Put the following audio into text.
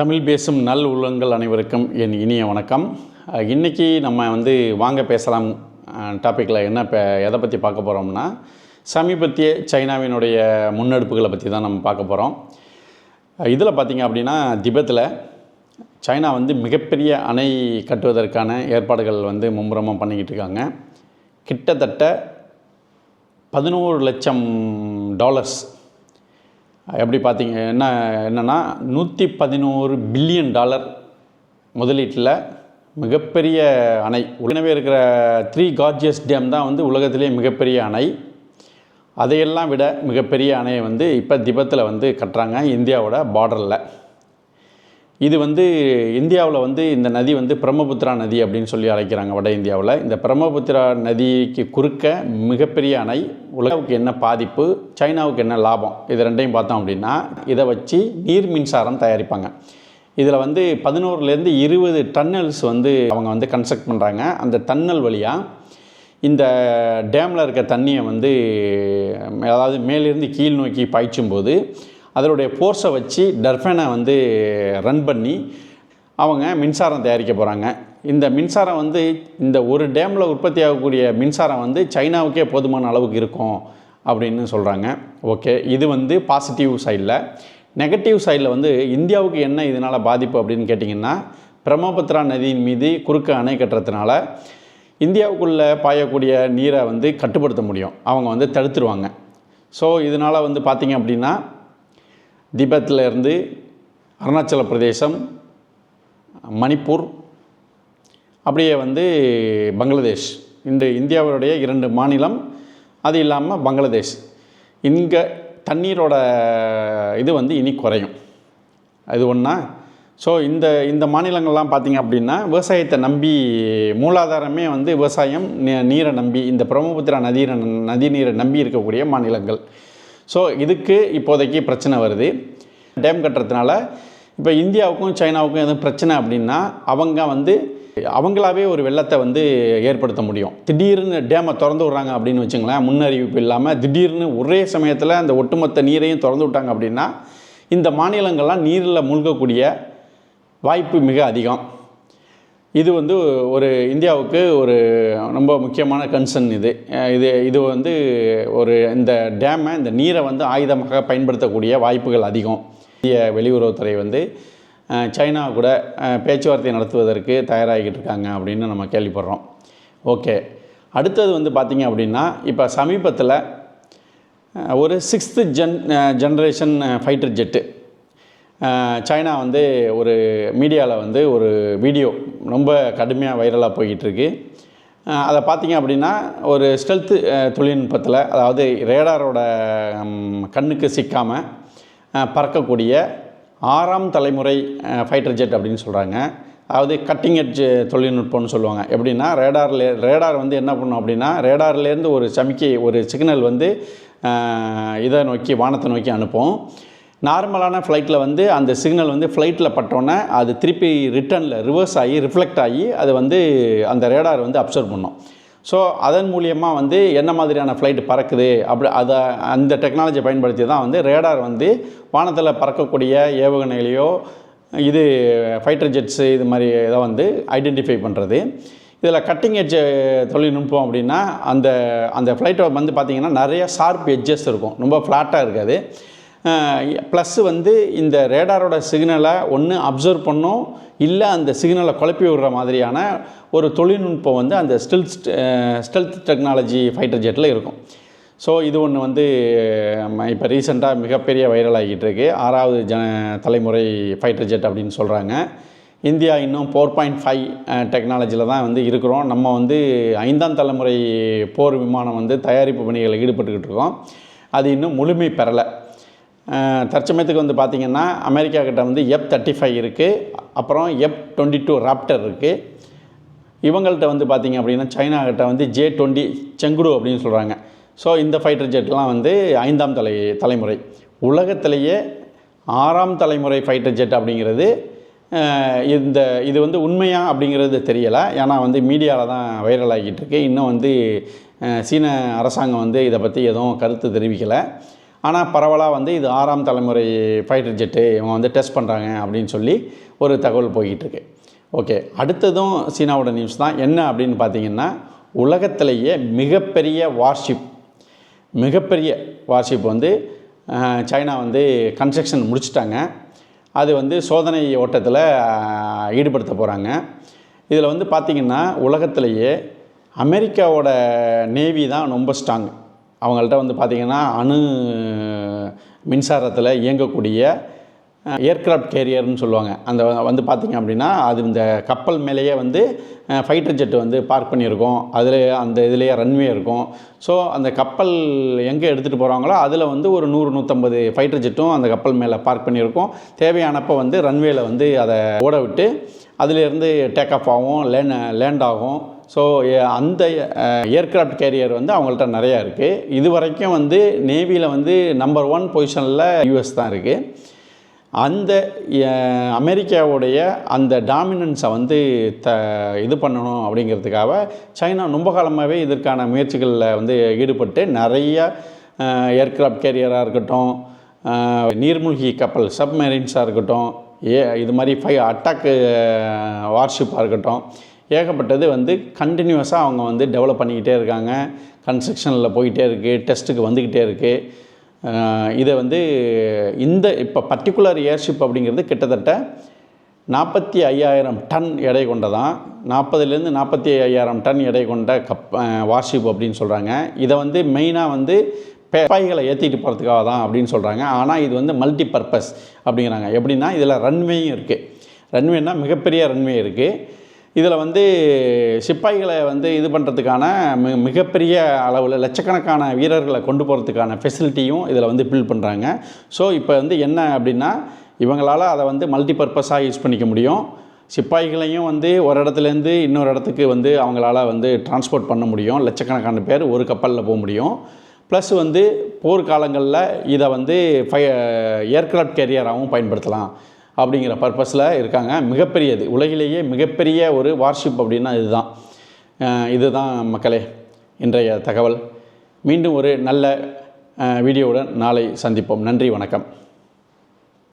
தமிழ் பேசும் நல் உள்ளங்கள் அனைவருக்கும் என் இனிய வணக்கம். இன்றைக்கி இன்னைக்கு நம்ம வந்து வாங்க பேசலாம் டாப்பிக்கில் என்ன இப்போ எதை பற்றி பார்க்க போகிறோம்னா சமீபத்திய சைனாவினுடைய முன்னெடுப்புகளை பற்றி தான் நம்ம பார்க்க போகிறோம் இதில் பார்த்திங்க அப்படின்னா திபெத்தில் சைனா வந்து மிகப்பெரிய அணை கட்டுவதற்கான ஏற்பாடுகள் வந்து மும்முரமாக பண்ணிக்கிட்டு இருக்காங்க. கிட்டத்தட்ட பதினோரு லட்சம் டாலர்ஸ் எப்படி பார்த்தீங்க என்ன என்னென்னா நூற்றி பதினோரு பில்லியன் டாலர் முதலீட்டில் மிகப்பெரிய அணை உடனே இருக்கிற த்ரீ கார்ஜியஸ் டேம் தான் வந்து உலகத்திலே மிகப்பெரிய அணை. அதையெல்லாம் விட மிகப்பெரிய அணையை வந்து இப்போ திபெத்தில் வந்து கட்டுறாங்க இந்தியாவோட பார்டரில் இது வந்து இந்தியாவில் வந்து இந்த நதி வந்து பிரம்மபுத்திரா நதி அப்படின்னு சொல்லி அழைக்கிறாங்க வட இந்தியாவில். இந்த பிரம்மபுத்திரா நதிக்கு குறுக்க மிகப்பெரிய அணை உலகாவுக்கு என்ன பாதிப்பு சைனாவுக்கு என்ன லாபம் இது ரெண்டையும் பார்த்தோம் அப்படின்னா இதை வச்சு நீர் மின்சாரம் தயாரிப்பாங்க. இதில் வந்து பதினோருலேருந்து இருபது டன்னல்ஸ் வந்து அவங்க வந்து கன்ஸ்ட்ரக்ட் பண்ணுறாங்க அந்த டன்னல் வழியாக இந்த டேமில் இருக்க தண்ணியை வந்து அதாவது மேலிருந்து கீழ் நோக்கி பாய்ச்சும் போது அதனுடைய ஃபோர்ஸை வச்சு டர்ஃபனை வந்து ரன் பண்ணி அவங்க மின்சாரம் தயாரிக்க போகிறாங்க இந்த மின்சாரம் வந்து இந்த ஒரு டேமில் உற்பத்தி ஆகக்கூடிய மின்சாரம் வந்து சைனாவுக்கே போதுமான அளவுக்கு இருக்கும் அப்படின்னு சொல்கிறாங்க ஓகே இது வந்து பாசிட்டிவ் சைடில் நெகட்டிவ் சைடில் வந்து இந்தியாவுக்கு என்ன இதனால் பாதிப்பு அப்படின்னு கேட்டிங்கன்னா பிரம்மபுத்திரா நதியின் மீது குறுக்க அணை கட்டுறதுனால இந்தியாவுக்குள்ளே பாயக்கூடிய நீரை வந்து கட்டுப்படுத்த முடியும். அவங்க வந்து தடுத்துருவாங்க. ஸோ இதனால் வந்து பார்த்திங்க அப்படின்னா திபெத்தில் இருந்து அருணாச்சல பிரதேசம் மணிப்பூர் அப்படியே வந்து பங்களாதேஷ். இந்த இந்தியாவுடைய இரண்டு மாநிலம் அது இல்லாமல் பங்களாதேஷ். இங்கே தண்ணீரோட இது வந்து இனி குறையும். அது ஒன்றா ஸோ இந்த இந்த மாநிலங்கள்லாம் பார்த்திங்க அப்படின்னா விவசாயத்தை நம்பி மூலாதாரமே வந்து விவசாயம் நீரை நம்பி இந்த பிரம்மபுத்திரா நதியை நதி நீரை நம்பி இருக்கக்கூடிய மாநிலங்கள். ஸோ இதுக்கு இப்போதைக்கு பிரச்சனை வருது. டேம் கட்டுறதுனால இப்போ இந்தியாவுக்கும் சைனாவுக்கும் எதுவும் பிரச்சனை அப்படின்னா அவங்க வந்து அவங்களாவே ஒரு வெள்ளத்தை வந்து ஏற்படுத்த முடியும். திடீர்னு டேமை திறந்து விட்றாங்க அப்படின்னு வச்சுங்களேன் முன்னறிவிப்பு இல்லாமல் திடீர்னு ஒரே சமயத்தில் அந்த ஒட்டுமொத்த நீரையும் திறந்து விட்டாங்க அப்படின்னா இந்த மாநிலங்கள்லாம் நீரில் மூழ்கக்கூடிய வாய்ப்பு மிக அதிகம். இது வந்து ஒரு இந்தியாவுக்கு ஒரு ரொம்ப முக்கியமான கன்சர்ன் இது. இது இது வந்து ஒரு இந்த டேமை இந்த நீரை வந்து ஆயுதமாக பயன்படுத்தக்கூடிய வாய்ப்புகள் அதிகம். இந்திய வெளியுறவுத்துறை வந்து சைனா கூட பேச்சுவார்த்தை நடத்துவதற்கு தயாராகிட்டு இருக்காங்க அப்படின்னு நம்ம கேள்விப்படுறோம். ஓகே. அடுத்தது வந்து பார்த்திங்க அப்படின்னா இப்போ சமீபத்தில் ஒரு sixth gen generation fighter jet China வந்து ஒரு மீடியாவில் வந்து ஒரு வீடியோ ரொம்ப கடுமையாக வைரலாக போய்கிட்டுருக்கு அதை பார்த்தீங்க அப்படின்னா ஒரு ஸ்டெல்த்து தொழில்நுட்பத்தில் அதாவது ரேடாரோட கண்ணுக்கு சிக்காமல் பறக்கக்கூடிய ஆறாம் தலைமுறை ஃபைட்டர் ஜெட் அப்படின்னு சொல்கிறாங்க அதாவது கட்டிங் எட்ஜ் தொழில்நுட்பம்னு சொல்லுவாங்க. எப்படின்னா ரேடாரில் ரேடார் வந்து என்ன பண்ணும் அப்படின்னா ரேடார்லேருந்து ஒரு சமிக்கை ஒரு சிக்னல் வந்து இதை நோக்கி வானத்தை நோக்கி அனுப்பும். நார்மலான ஃப்ளைட்டில் வந்து அந்த சிக்னல் வந்து ஃப்ளைட்டில் பட்டோன்னே அது திருப்பி ரிட்டர்னில் ரிவர்ஸ் ஆகி ரிஃப்ளெக்ட் ஆகி அது வந்து அந்த ரேடார் வந்து அப்சர்வ் பண்ணும். ஸோ அதன் மூலியமாக வந்து என்ன மாதிரியான ஃப்ளைட் பறக்குது? அப்படி அதை அந்த டெக்னாலஜியை பயன்படுத்தி தான் வந்து ரேடார் வந்து வானத்தில் பறக்கக்கூடிய ஏவுகணைகளையோ இது ஃபைட்டர் ஜெட்ஸு இது மாதிரி இதை வந்து ஐடென்டிஃபை பண்ணுறது இதில் கட்டிங் எட்ஜ் தொழில்நுட்பம் அப்படின்னா அந்த அந்த ஃப்ளைட்டை வந்து பார்த்திங்கன்னா நிறைய ஷார்ப் எட்ஜஸ் இருக்கும். ரொம்ப ஃப்ளாட்டாக இருக்காது. ப்ளஸ்ஸு வந்து இந்த ரேடாரோட சிக்னலை ஒன்று அப்சர்வ் பண்ணும் இல்லை அந்த சிக்னலை குழப்பி விடுற மாதிரியான ஒரு தொழில்நுட்பம் வந்து அந்த ஸ்டில்ஸ் ஸ்டெல்த் டெக்னாலஜி ஃபைட்டர் ஜெட்டில் இருக்கும். ஸோ இது ஒன்று வந்து இப்போ ரீசெண்டாக மிகப்பெரிய வைரல் ஆகிட்டு இருக்கு. ஆறாவது ஜன தலைமுறை ஃபைட்டர் ஜெட் அப்படின்னு சொல்கிறாங்க இந்தியா இன்னும் ஃபோர் பாயிண்ட் ஃபைவ் டெக்னாலஜியில் தான் வந்து இருக்கிறோம். நம்ம வந்து ஐந்தாம் தலைமுறை போர் விமானம் வந்து தயாரிப்பு பணிகளில் ஈடுபட்டுக்கிட்டு இருக்கோம். அது இன்னும் முழுமை பெறலை. தற்சமயத்துக்கு வந்து பார்த்திங்கன்னா அமெரிக்கா கிட்ட வந்து எஃப் தேர்ட்டி ஃபைவ் இருக்குது அப்புறம் எஃப் டுவெண்ட்டி டூ ராப்டர் இருக்குது இவங்கள்ட்ட வந்து பார்த்திங்க அப்படின்னா சைனா கிட்ட வந்து ஜே டுவெண்ட்டி செங்குடு அப்படின்னு சொல்கிறாங்க ஸோ இந்த ஃபைட்டர் ஜெட்லாம் வந்து ஐந்தாம் தலை தலைமுறை. உலகத்திலேயே ஆறாம் தலைமுறை ஃபைட்டர் ஜெட் அப்படிங்கிறது இந்த இது வந்து உண்மையா அப்படிங்கிறது தெரியலை. ஏன்னா வந்து மீடியாவில் தான் வைரல் ஆகிட்டு இருக்கு. இன்னும் வந்து சீன அரசாங்கம் வந்து இதை பற்றி எதுவும் கருத்து தெரிவிக்கலை. ஆனால் பரவலாக வந்து இது ஆறாம் தலைமுறை ஃபைட்டர் ஜெட்டு இவங்க வந்து டெஸ்ட் பண்ணுறாங்க அப்படின்னு சொல்லி ஒரு தகவல் போய்கிட்டுருக்கு ஓகே அடுத்ததும் சீனாவோட நியூஸ் தான். என்ன அப்படின்னு பார்த்தீங்கன்னா உலகத்திலேயே மிகப்பெரிய வார்ஷிப் மிகப்பெரிய வார்ஷிப் வந்து சைனா வந்து கன்ஸ்ட்ரக்ஷன் முடிச்சிட்டாங்க. அது வந்து சோதனை ஓட்டத்தில் ஈடுபடுத்த போகிறாங்க இதில் வந்து பார்த்திங்கன்னா உலகத்திலேயே அமெரிக்காவோட நேவி தான் ரொம்ப ஸ்ட்ராங் அவங்கள்ட்ட வந்து பார்த்திங்கன்னா அணு மின்சாரத்தில் இயங்கக்கூடிய ஏர்க்ராஃப்ட் கேரியர்னு சொல்லுவாங்க. அந்த வந்து பார்த்திங்க அப்படின்னா அது இந்த கப்பல் மேலேயே வந்து ஃபைட்டர் ஜெட் வந்து பார்க் பண்ணியிருக்கோம். அதில் அந்த இதுலேயே ரன்வே இருக்கும். ஸோ அந்த கப்பல் எங்கே எடுத்துகிட்டு போகிறாங்களோ அதில் வந்து ஒரு நூறு நூற்றம்பது ஃபைட்டர் ஜெட்டும் அந்த கப்பல் மேலே பார்க் பண்ணியிருக்கோம். தேவையானப்போ வந்து ரன்வேயில் வந்து அதை ஓட விட்டு அதிலேருந்து டேக் ஆஃப் ஆகும் லேண்ட் லேண்ட் ஆகும். ஸோ அந்த ஏர்க்ராஃப்ட் கேரியர் வந்து அவங்கள்ட்ட நிறையா இருக்குது இது வரைக்கும் வந்து நேவியில் வந்து நம்பர் ஒன் பொசிஷனில் யூஎஸ் தான் இருக்குது அந்த அமெரிக்காவுடைய அந்த டாமினன்ஸை வந்து த இது பண்ணணும் அப்படிங்கிறதுக்காக சைனா ரொம்ப காலமாகவே இதற்கான முயற்சிகளில் வந்து ஈடுபட்டு நிறைய ஏர்க்ராஃப்ட் கேரியராக இருக்கட்டும் நீர்மூழ்கி கப்பல் சப்மரீன்ஸாக இருக்கட்டும் ஏ இது மாதிரி ஃபை அட்டாக்கு வார்ஷிப்பாக இருக்கட்டும் ஏகப்பட்டது வந்து கண்டினியூஸாக அவங்க வந்து டெவலப் பண்ணிக்கிட்டே இருக்காங்க. கன்ஸ்ட்ரக்ஷனில் போயிட்டே இருக்குது டெஸ்ட்டுக்கு வந்துக்கிட்டே இருக்குது இதை வந்து இந்த இப்போ பர்டிகுலர் ஏர்ஷிப் அப்படிங்கிறது கிட்டத்தட்ட நாற்பத்தி ஐயாயிரம் டன் எடை கொண்டதான். நாற்பதுலேருந்து நாற்பத்தி ஐயாயிரம் டன் எடை கொண்ட கப் வார்ஷிப் அப்படின்னு சொல்கிறாங்க இதை வந்து மெயினாக வந்து பேப்பாய்களை ஏற்றிட்டு போகிறதுக்காக தான் அப்படின்னு சொல்கிறாங்க ஆனால் இது வந்து மல்டி பர்பஸ் அப்படிங்கிறாங்க. எப்படின்னா இதில் ரன்வேயும் இருக்குது ரன்வேனா மிகப்பெரிய ரன்வே இருக்குது இதில் வந்து சிப்பாய்களை வந்து இது பண்ணுறதுக்கான மி மிகப்பெரிய அளவில் லட்சக்கணக்கான வீரர்களை கொண்டு போகிறதுக்கான ஃபெசிலிட்டியும் இதில் வந்து பில்ட் பண்ணுறாங்க. ஸோ இப்போ வந்து என்ன அப்படின்னா இவங்களால் அதை வந்து மல்டி பர்பஸாக யூஸ் பண்ணிக்க முடியும். சிப்பாய்களையும் வந்து ஒரு இடத்துலேருந்து இன்னொரு இடத்துக்கு வந்து அவங்களால வந்து டிரான்ஸ்போர்ட் பண்ண முடியும். லட்சக்கணக்கான பேர் ஒரு கப்பலில் போக முடியும். ப்ளஸ் வந்து போர்க்காலங்களில் இதை வந்து ஃபை ஏர்க்ராஃப்ட் கேரியராகவும் பயன்படுத்தலாம். அப்படிங்கிற பர்பஸில் இருக்காங்க. மிகப்பெரியது. உலகிலேயே மிகப்பெரிய ஒரு வார்ஷிப் அப்படின்னா இதுதான். இதுதான் மக்களே இன்றைய தகவல். மீண்டும் ஒரு நல்ல வீடியோவுடன் நாளை சந்திப்போம். நன்றி வணக்கம்.